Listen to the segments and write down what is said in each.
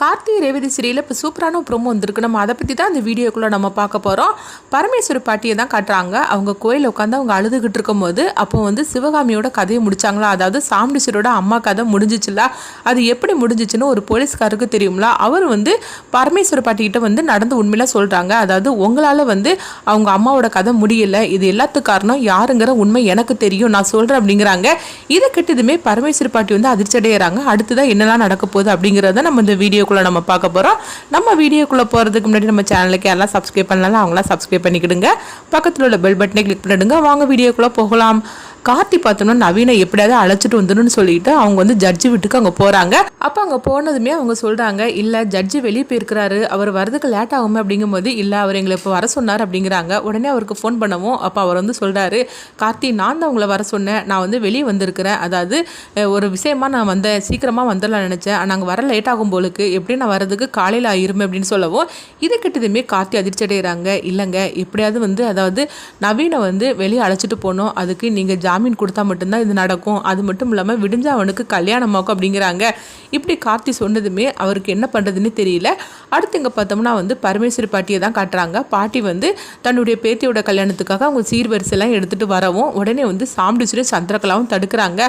கார்த்திகை ரேவதி சீரியலில் இப்போ சூப்பரான ப்ரோமோ வந்திருக்கு. நம்ம அதை பற்றி தான் அந்த வீடியோக்குள்ளே நம்ம பார்க்க போகிறோம் பரமேஸ்வரி பாட்டியை தான் காட்டுறாங்க. அவங்க கோயிலில் உட்காந்து அவங்க அழுதுகிட்டு இருக்கும்போது அப்போ வந்து சிவகாமியோட கதையை முடிச்சாங்களா? அதாவது சாமுண்டீஸ்வரோட அம்மா கதை முடிஞ்சிச்சுல? அது எப்படி முடிஞ்சிச்சுன்னு ஒரு போலீஸ்காருக்கு தெரியும்ல? அவர் வந்து பரமேஸ்வரி பாட்டிக்கிட்ட வந்து நடந்து உண்மையில சொல்கிறாங்க அதாவது உங்களால் வந்து அவங்க அம்மாவோட கதை முடியல. இது எல்லாத்துக்கும் காரணம் யாருங்கிற உண்மை எனக்கு தெரியும். நான் சொல்கிறேன் அப்படிங்கிறாங்க. இதை கெட்டதுமே பரமேஸ்வரி பாட்டி வந்து அதிர்ச்சி அடைகிறாங்க அடுத்ததான் என்னெல்லாம் நடக்க போகுது அப்படிங்கிறத நம்ம இந்த வீடியோக்குள்ளே நம்ம பார்க்க போகிறோம் நம்ம வீடியோக்குள்ளே போகிறதுக்கு முன்னாடி நம்ம சேனலுக்கு யாரெல்லாம் சப்ஸ்கிரைப் பண்ணலாம் அவங்களாம் சப்ஸ்கிரைப் பண்ணிக்கிடுங்க. பக்கத்தில் உள்ள பெல் பட்டனை கிளிக் பண்ணிடுங்க. வாங்க வீடியோக்குள்ளே போகலாம். கார்த்தி பார்த்தோம்னா நவீனை எப்படியாவது அழைச்சிட்டு வந்துடணும்னு சொல்லிட்டு அவங்க வந்து ஜட்ஜி வீட்டுக்கு அங்கே போகிறாங்க அப்போ அங்கே போனதுமே அவங்க சொல்கிறாங்க இல்லை ஜட்ஜி வெளியே போயிருக்கிறாரு. அவர் வரதுக்கு லேட் ஆகுமே அப்படிங்கும்போது இல்லை அவர் எங்களை இப்போ வர சொன்னார் அப்படிங்கிறாங்க. உடனே அவருக்கு ஃபோன் பண்ணவும். அப்போ அவர் வந்து சொல்கிறாரு கார்த்தி நான் தான் உங்களை வர சொன்னேன். நான் வந்து வெளியே வந்திருக்கிறேன். அதாவது ஒரு விஷயமா நான் வந்தேன் சீக்கிரமாக வந்துடலாம் நினச்சேன். நாங்கள் வர லேட் ஆகும் போலுக்கு எப்படி நான் வரதுக்கு காலையில் ஆயிருமே அப்படின்னு சொல்லவும் இது கிட்டதுமே கார்த்தி அதிர்ச்சி அடைகிறாங்க இல்லைங்க எப்படியாவது வந்து அதாவது நவீனை வந்து வெளியே அழைச்சிட்டு போகணும் அதுக்கு நீங்கள் ஜா ஜாமீன் கொடுத்தா மட்டும்தான் இது நடக்கும். அது மட்டும் இல்லாமல் விடிஞ்சா அவனுக்கு கல்யாணமாக்கும் அப்படிங்கிறாங்க. இப்படி கார்த்தி சொன்னதுமே அவருக்கு என்ன பண்ணுறதுன்னு தெரியல. அடுத்து இங்கே பார்த்தோம்னா வந்து பரமேஸ்வரி பாட்டியை தான் காட்டுறாங்க. பாட்டி வந்து தன்னுடைய பேத்தியோட கல்யாணத்துக்காக அவங்க சீர்வரிசைலாம் எடுத்துகிட்டு வரவும் உடனே வந்து சாம்பிடிச்சிட்டு சந்திரகலாவும் தடுக்கிறாங்க.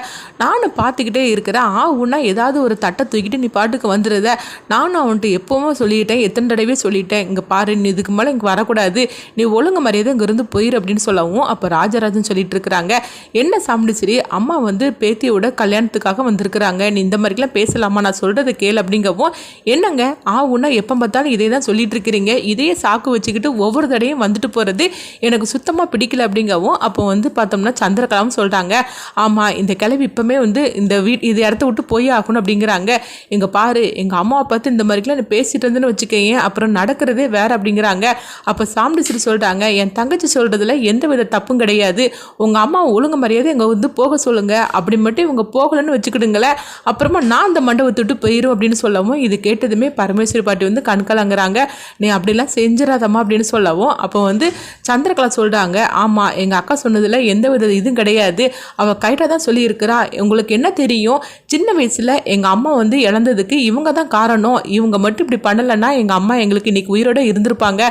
நானும் பார்த்துக்கிட்டே இருக்கிறேன். ஆ உன்னா ஏதாவது ஒரு தட்டை தூக்கிட்டு நீ பாட்டுக்கு வந்துடுத நானும் அவன்கிட்ட எப்போவும் சொல்லிட்டேன். எத்தனை தடவையே சொல்லிட்டேன். இங்கே பாரு நீ இதுக்கு மேலே இங்கே வரக்கூடாது. நீ ஒழுங்கு மரியாதை இங்கேருந்து போயிரு அப்படின்னு சொல்லவும் அப்போ ராஜராஜன் சொல்லிட்டு இருக்கிறாங்க. என்ன சாம்பிடிச்சிரி அம்மா வந்து பேத்தியோட கல்யாணத்துக்காக வந்திருக்கிறாங்க. நீ இந்த மாதிரிலாம் பேசலாமா? நான் சொல்கிறத கேள் அப்படிங்கவும் என்னங்க? ஆ உன்னா எப்போ பார்த்தாலும் இதே தான் சொல்லிட்டு இருக்கிறீங்க இதையே சாக்கு வச்சுக்கிட்டு ஒவ்வொரு தடையும் வந்துட்டு போகிறது எனக்கு சுத்தமாக பிடிக்கல அப்படிங்கவும் அப்போ வந்து பார்த்தோம்னா சந்திரகலாம் சொல்கிறாங்க ஆமாம் இந்த கிளவி இப்போமே வந்து இந்த வீட் இது இடத்த விட்டு போய் ஆகணும் அப்படிங்கிறாங்க. எங்கள் பாரு எங்கள் அம்மாவை பார்த்து இந்த மாதிரிலாம் நீ பேசிட்டு இருந்தேன்னு வச்சுக்கேன் அப்புறம் நடக்கிறதே வேறு அப்படிங்கிறாங்க. அப்போ சாம்பிடிச்சிட்டு சொல்கிறாங்க என் தங்கச்சி சொல்கிறதுல எந்த வித தப்பும் கிடையாது. உங்கள் அம்மா ஒழுங்கு மரியாதை இங்கே வந்து போக சொல்லுங்க. அப்படி மட்டும் இவங்க போகலன்னு வச்சுக்கிடுங்களேன். அப்புறமா நான் அந்த மண்டபத்தை விட்டு போயிடும் அப்படின்னு சொல்லவும் இது கேட்டதுமே பரமேஸ்வரி பாட்டி வந்து கண்கலங்குறாங்க நீ அப்படிலாம் செஞ்சிடாதம்மா அப்படின்னு சொல்லவும் அப்போ வந்து சந்திரகலா சொல்கிறாங்க ஆமாம் எங்கள் அக்கா சொன்னதில் எந்த வித இதுவும் கிடையாது. அவள் கைட்டாக தான் சொல்லியிருக்கிறா. உங்களுக்கு என்ன தெரியும்? சின்ன வயசில் எங்கள் அம்மா வந்து இழந்ததுக்கு இவங்க தான் காரணம். இவங்க மட்டும் இப்படி பண்ணலைன்னா எங்கள் அம்மா எங்களுக்கு இன்றைக்கி உயிரோட இருந்திருப்பாங்க.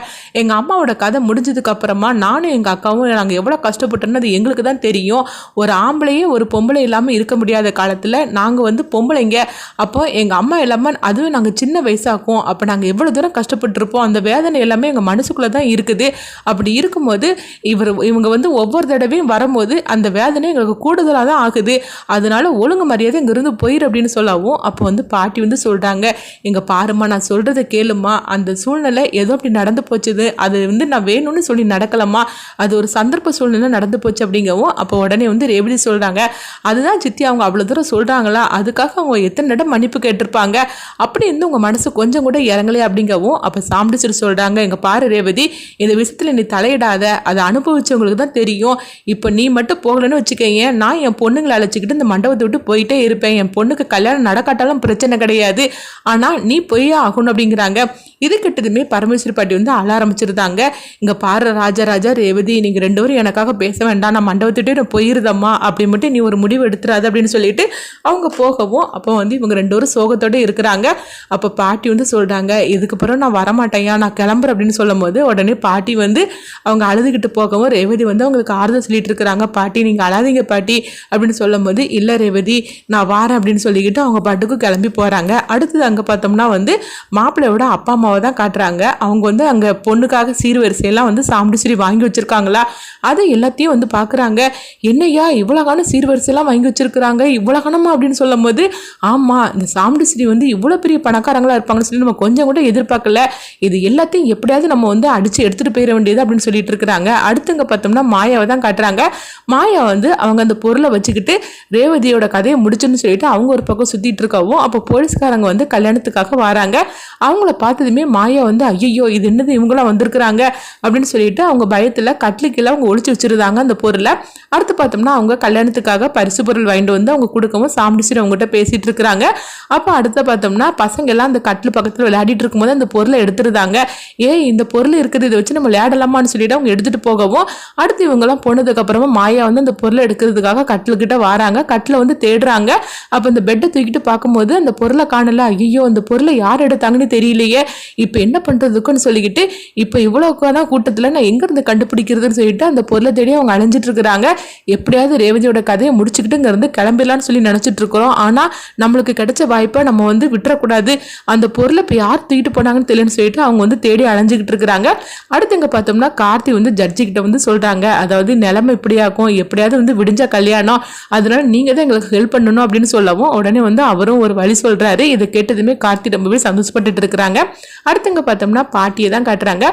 எங்கள் அம்மாவோட கதை முடிஞ்சதுக்கு அப்புறமா நானும் எங்கள் அக்காவும் நாங்கள் எவ்வளோ கஷ்டப்பட்டோன்னு அது எங்களுக்கு தான் தெரியும். ஒரு ஆம்பளையே ஒரு பொம்பளை இல்லாமல் இருக்க முடியாத காலத்தில் நாங்கள் வந்து பொம்பளைங்க. அப்போ எங்கள் அம்மா இல்லாமல் அதுவும் நாங்கள் சின்ன வயசாக்கும். அப்போ நாங்கள் எவ்வளோ தூரம் கஷ்டப்பட்டிருப்போம். அந்த வேதனை எல்லாமே எங்கள் மனசுக்குள்ளே தான் இருக்குது. அப்படி இருக்கும்போது இவர் இவங்க வந்து ஒவ்வொரு தடவையும் வரும்போது அந்த வேதனை எங்களுக்கு கூடுதலாக தான் ஆகுது. அதனால ஒழுங்கு மரியாதை இங்கேருந்து போயிரு அப்படின்னு சொல்லவும் அப்போ வந்து பாட்டி வந்து சொல்கிறாங்க எங்கள் பாரும்மா நான் சொல்கிறத கேளுமா அந்த சூழ்நிலை ஏதோ அப்படி நடந்து போச்சுது. அது வந்து நான் வேணும்னு சொல்லி நடக்கலாமா அது ஒரு சந்தர்ப்ப சூழ்நிலை நடந்து போச்சு அப்படிங்கவும் அப்போ உடனே வந்து ரேவதி சொல்கிறாங்க அதுதான் சித்தி அவங்க அவ்வளோ தூரம் சொல்கிறாங்களா அதுக்காக அவங்க எத்தனை இடம் மன்னிப்பு கேட்டிருப்பாங்க? அப்படி இருந்து உங்கள் மனசு கொஞ்சம் கூட இறங்கலையே அப்படிங்கவும் அப்போ சாம்பிடிச்சிட்டு சொல்கிறாங்க எங்கள் பாரு ரேவதி இந்த விஷயத்தில் நீ தலையிடாத. அதை அனுபவிச்சவங்களுக்கு தான் தெரியும். இப்போ நீ மட்டும் போகலன்னு வச்சுக்கோங்க நான் என் பொண்ணுங்களை அழைச்சிக்கிட்டு இந்த மண்டபத்தை விட்டு போயிட்டே இருப்பேன். என் பொண்ணுக்கு கல்யாணம் நடக்காட்டாலும் பிரச்சனை கிடையாது. ஆனால் நீ பொய்யே ஆகணும் அப்படிங்கிறாங்க. இது கிட்டதுமே பரமேஸ்வரி பாட்டி வந்து அழ ஆரம்பிச்சிருந்தாங்க. இங்கே பாரு ராஜராஜா ரேவதி நீங்கள் ரெண்டு பேரும் எனக்காக பேச வேண்டாம். நான் மண்டபத்துட்டே நான் போயிருதம்மா அப்படி மட்டும் நீ ஒரு முடிவு எடுத்துறாது அப்படின்னு சொல்லிட்டு அவங்க போகவும் அப்போ வந்து இவங்க ரெண்டு பேரும் சோகத்தோட இருக்கிறாங்க. அப்போ பாட்டி வந்து சொல்கிறாங்க இதுக்கப்புறம் நான் வரமாட்டேயா நான் கிளம்புறேன் அப்படின்னு சொல்லும் போது உடனே பாட்டி வந்து அவங்க அழுதுகிட்டு போகவும் ரேவதி வந்து அவங்களுக்கு ஆறுதல் சொல்லிட்டு இருக்கிறாங்க. பாட்டி நீங்கள் அழாதீங்க பாட்டி அப்படின்னு சொல்லும் போது இல்லை ரேவதி நான் வாரேன் அப்படின்னு சொல்லிக்கிட்டு அவங்க பாட்டுக்கு கிளம்பி போகிறாங்க அடுத்தது அங்கே பார்த்தோம்னா வந்து மாப்பிள்ளையோட அப்பா அம்மாவை தான் காட்டுறாங்க. அவங்க வந்து அங்கே பொண்ணுக்காக சீர்வரிசையெல்லாம் வந்து சாம்பிடிச்சிரி வாங்கி வச்சுருக்காங்களா? அதை எல்லாத்தையும் வந்து பார்க்குறாங்க. என்னய்யா இவ்வளோ காலம் சீர்வரிசையெல்லாம் வாங்கி வச்சிருக்கிறாங்க இவ்வளோ கணமா அப்படின்னு சொல்லும் போது ஆமாம் இந்த சாம்பிடிச்சிரி வந்து இவ்வளோ பெரிய பணக்காரங்களாக இருப்பாங்கன்னு சொல்லி நம்ம கொஞ்சம் கூட எதிர்பார்க்கல. இது எல்லாத்தையும் எப்படியாவது நம்ம வந்து அடித்து எடுத்துகிட்டு போயிட வேண்டியது அப்படின்னு சொல்லிட்டு இருக்கிறாங்க. அடுத்துங்க பார்த்தோம்னா மாயாவை தான் காட்டுறாங்க. மாயா வந்து அவங்க அந்த பொருளை வச்சுக்கிட்டு ரேவதியோட கதையை முடிச்சுன்னு சொல்லிட்டு அவங்க ஒரு பக்கம் சுற்றிட்டு இருக்கவும் அப்போ போலீஸ்காரங்க வந்து கல்யாணத்துக்காக வராங்க. அவங்கள பார்த்ததுமே மாயா வந்து ஐயோ இது என்னது இவங்களாம் வந்திருக்கிறாங்க? அப்படின்னு சொல்லிட்டு அவங்க பயத்தில் கட்லிக்கெல்லாம் அவங்க ஒழிச்சு வச்சிருந்தாங்க அந்த பொருளை. அடுத்து பார்த்தோம்னா அவங்க கல்யாணத்துக்காக பரிசு பொருள் வாங்கிட்டு வந்து அவங்க கொடுக்கவும் சாம்பிடிச்சு அவங்ககிட்ட பேசிட்டு இருக்கிறாங்க. அப்போ அடுத்த பார்த்தோம்னா பசங்க எல்லாம் அந்த கட்டில் பக்கத்தில் விளையாடிட்டு இருக்கும்போது அந்த பொருளை எடுத்துருந்தாங்க. ஏ இந்த பொருள் இருக்குது இதை வச்சு நம்ம விளையாடலாமான்னு சொல்லிட்டு அவங்க எடுத்துட்டு போகவும் அடுத்து இவங்கெல்லாம் போனதுக்கு அப்புறமா மாயா வந்து அந்த பொருளை எடுக்கிறதுக்காக கட்டில்கிட்ட வராங்க. கட்டில் வந்து தேடுறாங்க. அப்போ இந்த பெட்டை தூக்கிட்டு பார்க்கும்போது அந்த பொருளை காணல. ஐயோ அந்த பொருளை யார் எடுத்தாங்கன்னு தெரியலையே. இப்போ என்ன பண்ணுறதுக்குன்னு சொல்லிக்கிட்டு இப்போ இவ்வளோக்கான கூட்டத்தில் நான் எங்கேருந்து கண்டுபிடிக்கிறதுன்னு சொல்லிட்டு அந்த பொருளை தேடி அவங்க அலைஞ்சிட்டு இருக்கிறாங்க. எப்படியாவது ரேவதியோட கதையை முடிச்சுக்கிட்டு இங்கேருந்து கிளம்பிடலான்னு சொல்லி நினச்சிட்டு இருக்கிறோம் ஆனால் நம்மளுக்கு கிடைச்ச வாய்ப்பை நம்ம வந்து விட்டுறக்கூடாது. அந்த பொருளை இப்போ யார் தூக்கிட்டு போனாங்கன்னு தெரியலன்னு சொல்லிட்டு அவங்க வந்து தேடி அலைஞ்சிக்கிட்டு இருக்கிறாங்க அடுத்து இங்கே பார்த்தோம்னா கார்த்தி வந்து ஜட்ஜிக்கிட்ட வந்து சொல்கிறாங்க அதாவது நிலைமை இப்படியாக்கும் எப்படியாவது வந்து விடிஞ்ச கல்யாணம். அதனால நீங்கள் தான் எங்களுக்கு ஹெல்ப் பண்ணணும் அப்படின்னு சொல்லவும் உடனே வந்து அவரும் ஒரு வழி சொல்கிறாரு இதை கேட்டதுமே கார்த்தி ரொம்பவே சந்தோஷப்பட்டுட்டு இருக்கிறாங்க அடுத்தங்க பார்த்தோம்னா பாட்டியை தான் காட்டுறாங்க.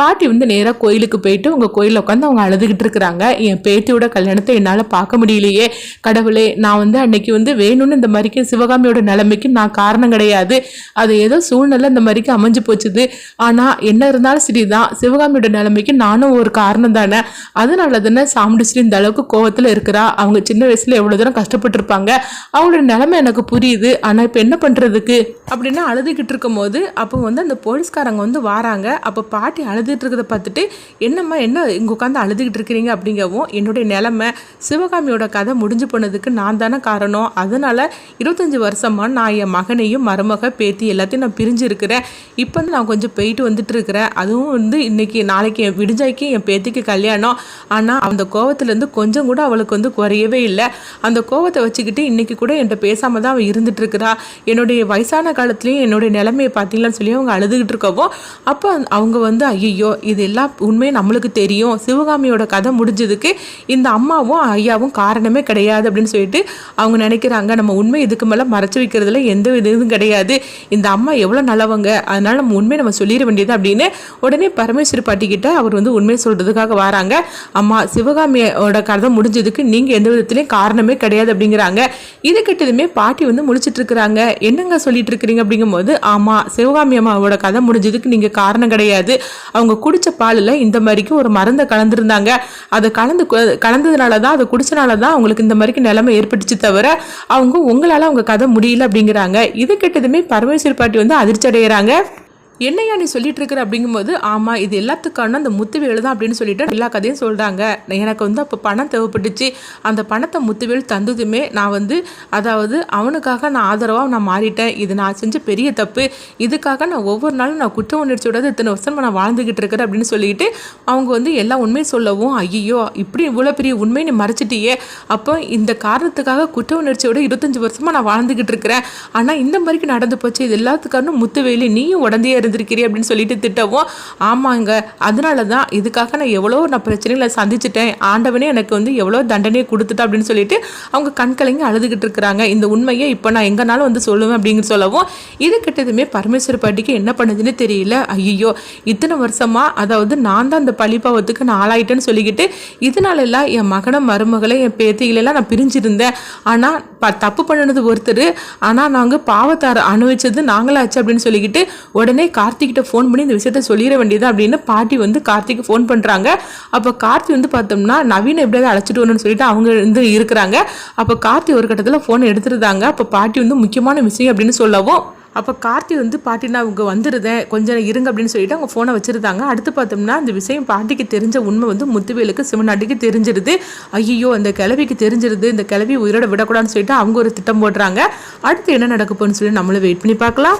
பாட்டி வந்து நேராக கோயிலுக்கு போயிட்டு உங்கள் கோயிலில் உட்காந்து அவங்க அழுதுகிட்டு இருக்கிறாங்க என் பேத்தியோட கல்யாணம் படத்தை என்னால் பார்க்க முடியலையே. கடவுளே நான் வந்து அன்னைக்கு வந்து வேணும்னு இந்த மாதிரிக்கு சிவகாமியோட நிலைமைக்கு நான் காரணம் கிடையாது. அது ஏதோ சூழ்நிலை இந்த மாதிரிக்கு அமைஞ்சு போச்சுது. ஆனால் என்ன இருந்தாலும் சரிதான். சிவகாமியோட நிலைமைக்கு நானும் ஒரு காரணம் தானே. அதனால தானே சாமுடிச்சிட்டு இந்த அளவுக்கு கோவத்தில் இருக்கிறா. அவங்க சின்ன வயசில் எவ்வளோ தூரம் கஷ்டப்பட்டிருப்பாங்க. அவங்களோட நிலைமை எனக்கு புரியுது. ஆனால் இப்போ என்ன பண்ணுறதுக்கு அப்படின்னு அழுதுகிட்டு இருக்கும்போது அப்போ வந்து அந்த போலீஸ்காரங்க வந்து வாராங்க. அப்போ பாட்டி அழுதுகிட்டு இருக்கிறத பார்த்துட்டு என்னம்மா என்ன இங்கே உட்காந்து அழுதுகிட்டு இருக்கிறீங்க அப்படிங்கவும் என்னுடைய நிலைமை சிவகாமியோட கதை முடிஞ்சு போனதுக்கு நான் தானே காரணம். அதனால் இருபத்தஞ்சி வருஷமாக நான் என் மகனையும் மருமக பேத்தி எல்லாத்தையும் நான் பிரிஞ்சு இருக்கிறேன் இப்போ வந்து நான் கொஞ்சம் போயிட்டு வந்துட்டு இருக்கிறேன் அதுவும் வந்து இன்றைக்கி நாளைக்கு என் விடிஞ்சாய்க்கு என் பேத்திக்கு கல்யாணம். ஆனால் அந்த கோவத்துலேருந்து கொஞ்சம் கூட அவளுக்கு வந்து குறையவே இல்லை. அந்த கோவத்தை வச்சுக்கிட்டு இன்றைக்கி கூட என்கிட்ட பேசாமல் தான் அவள் இருந்துட்டு இருக்கிறா என்னுடைய வயசான காலத்துலேயும் என்னுடைய நிலைமையை பார்த்தீங்களான்னு சொல்லி அவங்க அழுதுகிட்டு இருக்கவும் அப்போ அவங்க வந்து ஐயோ இது எல்லாம் உண்மையை நம்மளுக்கு தெரியும். சிவகாமியோட கதை முடிஞ்சதுக்கு இந்த அம்மா அம்மாவும் ஐயாவும் காரணமே கிடையாது அப்படின்னு சொல்லிட்டு அவங்க நினைக்கிறாங்க. நம்ம உண்மை இதுக்கு மேலே மறைச்சு வைக்கிறதுல எந்த இதுவும் கிடையாது. இந்த அம்மா எவ்வளோ நல்லவங்க அதனால நம்ம உண்மையை நம்ம சொல்லிட வேண்டியது அப்படின்னு உடனே பரமேஸ்வரி பாட்டிக்கிட்ட அவர் வந்து உண்மை சொல்கிறதுக்காக வராங்க. அம்மா சிவகாமியோட கதை முடிஞ்சதுக்கு நீங்கள் எந்த விதத்துலையும் காரணமே கிடையாது அப்படிங்கிறாங்க. இது கிட்டதுமே பாட்டி வந்து முடிச்சிட்டு இருக்கிறாங்க. என்னங்க சொல்லிட்டு இருக்கிறீங்க அப்படிங்கும்போது ஆமாம் சிவகாமி அம்மாவோட கதை முடிஞ்சதுக்கு நீங்கள் காரணம் கிடையாது. அவங்க குடித்த பாலில் இந்த மாதிரிக்கு ஒரு மருந்தை கலந்துருந்தாங்க. அதை கலந்து கலந்ததுனால தான் அதை குடிச்சனால தான் அவங்களுக்கு இந்த மாதிரிக்கு நிலைமை ஏற்பட்டுச்சு தவிர அவங்க உங்களால் அவங்க கதை முடியல அப்படிங்கிறாங்க. இது கெட்டதுமே பரமேஸ்வர் பாட்டி வந்து அதிர்ச்சி அடைகிறாங்க என்னையா நீ சொல்லிட்டு இருக்கிற அப்படிங்கும்போது ஆமாம் இது எல்லாத்துக்கான அந்த முத்துவேலு தான் அப்படின்னு சொல்லிட்டு எல்லா கதையும் சொல்கிறாங்க எனக்கு வந்து அப்போ பணம் தேவைப்பட்டுச்சு. அந்த பணத்தை முத்துவேல் தந்ததுமே நான் வந்து அதாவது அவனுக்காக நான் ஆதரவாக நான் மாறிட்டேன். இது நான் செஞ்ச பெரிய தப்பு. இதுக்காக நான் ஒவ்வொரு நாளும் நான் குற்ற உணர்ச்சியோட இத்தனை வருஷம் நான் வாழ்ந்துக்கிட்டு இருக்கிறேன் அப்படின்னு சொல்லிட்டு அவங்க வந்து எல்லா உண்மையும் சொல்லவும் ஐயோ இப்படி இவ்வளோ பெரிய உண்மையை நீ மறைச்சிட்டியே. அப்போ இந்த காரணத்துக்காக குற்ற உணர்ச்சியோட இருபத்தஞ்சி வருஷமாக நான் வாழ்ந்துக்கிட்டு இருக்கிறேன். ஆனால் இந்த மாதிரிக்கு நடந்து போச்சு. இது எல்லாத்துக்காரனும் முத்துவேலி நீயும் உடந்தே இருந்திருக்கிறீ அப்படின்னு சொல்லிட்டு திட்டவும் ஆமாங்க அதனால தான் இதுக்காக நான் எவ்வளோ நான் பிரச்சனைகளை சந்திச்சிட்டேன். ஆண்டவனே எனக்கு வந்து எவ்வளோ தண்டனையை கொடுத்துட்டா அப்படின்னு சொல்லிட்டு அவங்க கண்கலைங்க அழுதுகிட்டு இருக்கிறாங்க. இந்த உண்மையை இப்போ நான் எங்கனாலும் வந்து சொல்லுவேன் அப்படிங்கிற சொல்லவும் இது கிட்டதுமே பரமேஸ்வர பாட்டிக்கு என்ன பண்ணுதுன்னு தெரியல. ஐயோ இத்தனை வருஷமா அதாவது நான் தான் அந்த பழிப்பாவத்துக்கு நான் ஆளாயிட்டேன்னு சொல்லிக்கிட்டு இதனால எல்லாம் என் மகனை மருமகளை என் பேத்திகளெல்லாம் நான் பிரிஞ்சிருந்தேன். ஆனால் ப தப்பு பண்ணினது ஒருத்தர். ஆனால் நாங்கள் பாவத்தார அனுபவிச்சது நாங்களாச்சு அப்படின்னு சொல்லிக்கிட்டு உடனே கார்த்திகிட்ட ஃபோன் பண்ணி இந்த விஷயத்த சொல்லிட வேண்டியது அப்படின்னு பாட்டி வந்து கார்த்திக்கு ஃபோன் பண்ணுறாங்க அப்போ கார்த்தி வந்து பார்த்தோம்னா நவீன எப்படியாவது அழைச்சிட்டு வரணும்னு சொல்லிட்டு அவங்க வந்து இருக்கிறாங்க. அப்போ கார்த்தி ஒரு கட்டத்தில் ஃபோனை எடுத்துருந்தாங்க. அப்போ பாட்டி வந்து முக்கியமான விஷயம் அப்படின்னு சொல்லவும் அப்போ கார்த்தி வந்து பாட்டினா அவங்க வந்துருதேன் கொஞ்சம் இருங்க அப்படின்னு சொல்லிட்டு அவங்க ஃபோனை வச்சுருந்தாங்க. அடுத்து பார்த்தோம்னா அந்த விஷயம் பாட்டிக்கு தெரிஞ்ச உண்மை வந்து முத்துவேலுக்கு சிவநாட்டிக்கு தெரிஞ்சிருது. ஐயோ அந்த கிளவிக்கு தெரிஞ்சிருது. இந்த கிளவி உயிரோட விடக்கூடாதுன்னு சொல்லிட்டு அவங்க ஒரு திட்டம் போடுறாங்க. அடுத்து என்ன நடக்க போகணும்னு சொல்லி நம்மளும் வெயிட் பண்ணி பார்க்கலாம்.